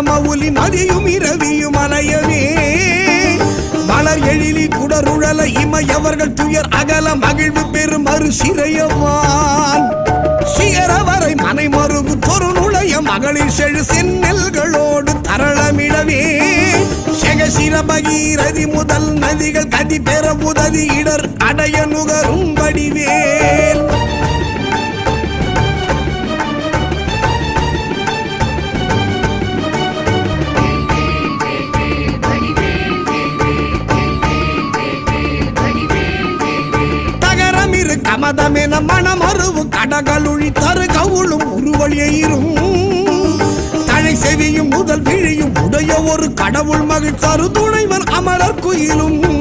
மவுலி மதியும் இரவியும் அலையவே. மலர் எழிலி குடருழல இமையவர்கள் துயர் அகல மகிழ்வு பெரும் மறு சிறையவான். சிகரவரை மனை மறுபு தொரு நுழைய மகளிர் செழு செந்நெல்களோடு தரளமிடவே. சிரபகீரதி முதல் நதிகள் கதி பெற உதவி இடர் அடைய நுகரும் வடிவே. தகரமிரு கமதமென மணமருவு கடகளுழி தரு கவுளும் உருவழியும் தழை செவியும் முதல் விழியும் உடைய ஒரு கடவுள் மகிழ் தரு துணைவர் அமரர் குயிலும்.